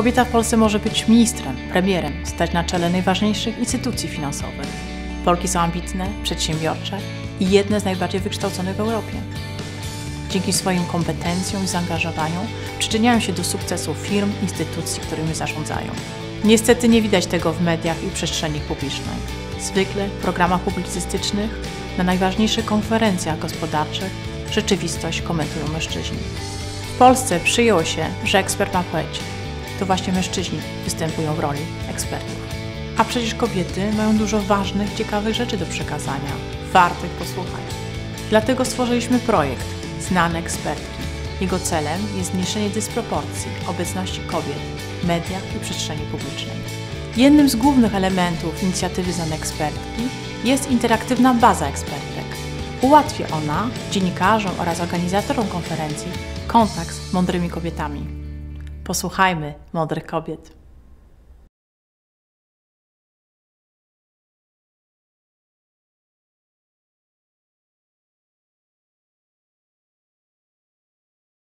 Kobieta w Polsce może być ministrem, premierem, stać na czele najważniejszych instytucji finansowych. Polki są ambitne, przedsiębiorcze i jedne z najbardziej wykształconych w Europie. Dzięki swoim kompetencjom i zaangażowaniu przyczyniają się do sukcesu firm, instytucji, którymi zarządzają. Niestety nie widać tego w mediach i przestrzeni publicznej. Zwykle w programach publicystycznych, na najważniejszych konferencjach gospodarczych rzeczywistość komentują mężczyźni. W Polsce przyjęło się, że ekspert ma płeć. To właśnie mężczyźni występują w roli ekspertów. A przecież kobiety mają dużo ważnych, ciekawych rzeczy do przekazania, wartych posłuchania. Dlatego stworzyliśmy projekt Znane Ekspertki. Jego celem jest zmniejszenie dysproporcji obecności kobiet w mediach i przestrzeni publicznej. Jednym z głównych elementów inicjatywy Znane Ekspertki jest interaktywna baza ekspertek. Ułatwi ona dziennikarzom oraz organizatorom konferencji kontakt z mądrymi kobietami. Posłuchajmy mądrych kobiet.